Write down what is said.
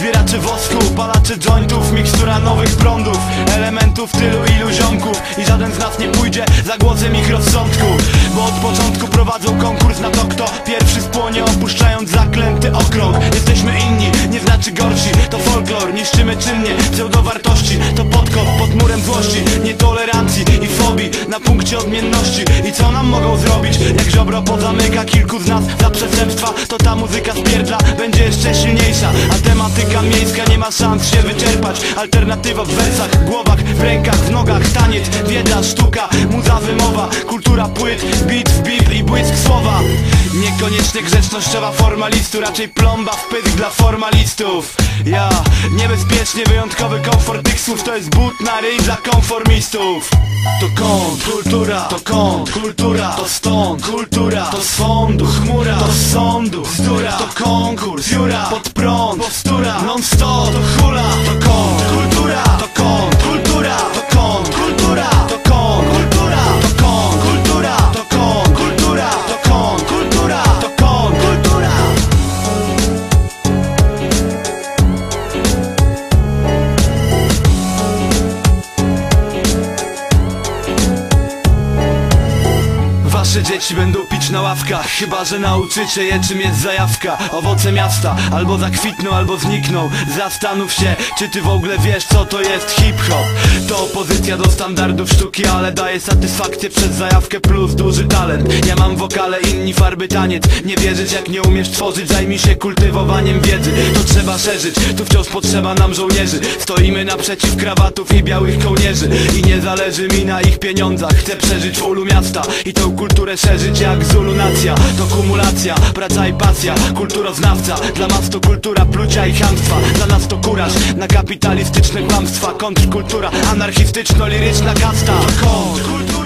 zbieracze wosku, palacze jointów, mikstura nowych prądów, elementów tylu ilu ziomków i żaden z nas nie pójdzie za głosem ich rozsądku, bo od początku prowadzą konkurs na to, kto pierwszy spłonie, opuszczając zaklęty okrąg. Jesteśmy inni, nie znaczy gorsi, to folklor, niszczymy czynnie pseudowartości, to podkop pod murem złości, nietolerancji i fobii na punkcie odmienności. I co nam mogą zrobić, jak żobro pozamyka kilku z nas za przestępstwa, to ta muzyka spierdla będzie jeszcze silniejsza, a tematyka miejska nie ma szans się wyczerpać. Alternatywa w wersach, głowach, w rękach, w nogach, taniec, wiedza, sztuka, muza wymowa, kultura płyt, beat w. Niekoniecznie grzecznościowa formalistu, raczej plomba w pysk dla formalistów. Ja, niebezpiecznie wyjątkowy komfort tych słów to jest but na ryj dla konformistów. To kąt, kultura, to kąt, kultura, to stąd, kultura, to z fondu, chmura, to z sądu, bzdura, to konkurs, jura, pod prąd, postura, non stop, dzieci będą pić na ławkach Chyba, że nauczycie je czym jest zajawka. Owoce miasta albo zakwitną, albo znikną. Zastanów się, czy ty w ogóle wiesz co to jest hip-hop. To opozycja do standardów sztuki Ale daje satysfakcję przez zajawkę plus duży talent. Ja mam wokale, inni farby taniec. Nie wierzyć jak nie umiesz tworzyć Zajmij się kultywowaniem wiedzy. To trzeba szerzyć, tu wciąż potrzeba nam żołnierzy. Stoimy naprzeciw krawatów i białych kołnierzy. I nie zależy mi na ich pieniądzach Chcę przeżyć w ulu miasta I tą kulturę szerzyć jak Zulu nacja To kumulacja, praca i pasja Kulturoznawca, dla nas to kultura plucia i chamstwa. Dla nas to kuraż na kapitalistyczne kłamstwa. Kontrkultura, anarchistyczno-liryczna kasta. Kontrkultura